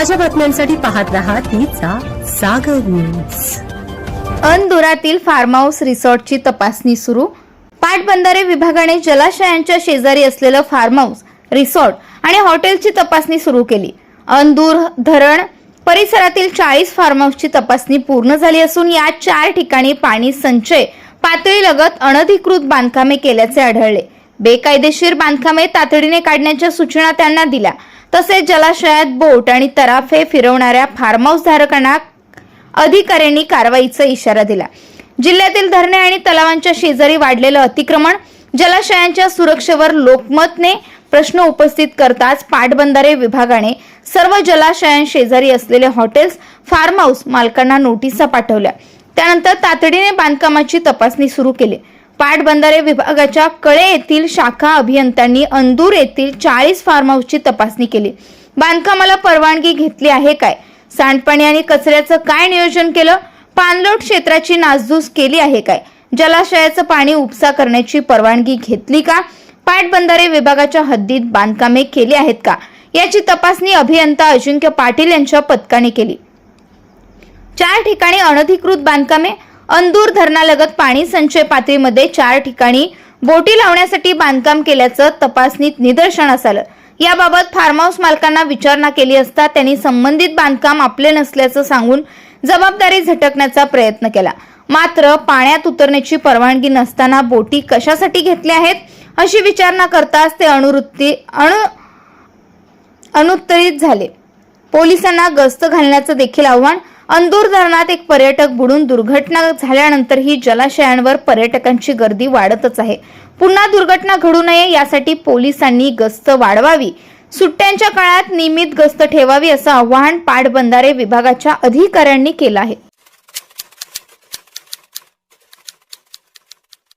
ताज्या बातम्यांसाठी पाहत रहा तिचा सागर न्यूज अंदुरातील फार्म हाऊस रिसॉर्टची तपासणी सुरू. पाटबंधारे विभागाने जलाशयांच्या शेजारी असलेलं फार्म हाऊस रिसॉर्ट आणि हॉटेलची तपासणी सुरू केली. अंदूर धरण परिसरातील चाळीस फार्म हाऊसची तपासणी पूर्ण झाली असून या चार ठिकाणी पाणी संचय पातळीलगत अनधिकृत बांधकामे केल्याचे आढळले. बेकायदेशीर बांधकामे तातडीने काढण्याच्या सूचना त्यांना दिल्या. तसेच जलाशयात बोट आणि तराफे फिरवणाऱ्या फार्म हाऊस धारकांना अधिकाऱ्यांनी कारवाईचा इशारा दिला. जिल्ह्यातील धरणे आणि तलावांच्या शेजारी वाढलेलं अतिक्रमण जलाशयांच्या सुरक्षेवर लोकमतने प्रश्न उपस्थित करताच पाटबंधारे विभागाने सर्व जलाशयांशेजारी असलेले हॉटेल्स फार्म हाऊस मालकांना नोटिसा पाठवल्या. त्यानंतर तातडीने बांधकामाची तपासणी सुरू केली. पाटबंधारे विभागाच्या कळे येथील शाखा अभियंत्यांनी अंदूर येथील चाळीस फार्म हाऊसची तपासणी केली. बांधकामाला परवानगी घेतली आहे काय? सांडपाणी आणि कचऱ्याचं काय नियोजन केलं? पाणलोट क्षेत्राची नासधूस केली आहे काय? जलाशयाचं पाणी उपसा करण्याची परवानगी घेतली का? पाटबंधारे विभागाच्या हद्दीत बांधकामे केली आहेत का? याची तपासणी अभियंता अजिंक्य पाटील यांच्या पथकाने केली. चार ठिकाणी अनधिकृत बांधकामे अंदूर धरणालगत पाणी संचय पातळीमध्ये चार ठिकाणी बोटी लावण्यासाठी बांधकाम केल्याचं तपासणीत निदर्शनास आलं. याबाबत फार्म हाऊस मालकांना विचारणा केली असता त्यांनी संबंधित बांधकाम आपले नसल्याचं सांगून जबाबदारी झटकण्याचा प्रयत्न केला. मात्र पाण्यात उतरण्याची परवानगी नसताना बोटी कशासाठी घेतल्या आहेत अशी विचारणा करताच ते अणुवृत्ती अणु अनुत्तरित झाले. पोलिसांना गस्त घालण्याचं देखील आव्हान अंदूर धरणात एक पर्यटक बुडून दुर्घटना झाल्यानंतरही जलाशयांवर पर्यटकांची गर्दी वाढतच आहे. पुन्हा दुर्घटना घडू नये यासाठी पोलिसांनी गस्त वाढवावी. सुट्ट्यांच्या काळात नियमित गस्त ठेवावी असं आवाहन पाटबंधारे विभागाच्या अधिकाऱ्यांनी केलं आहे.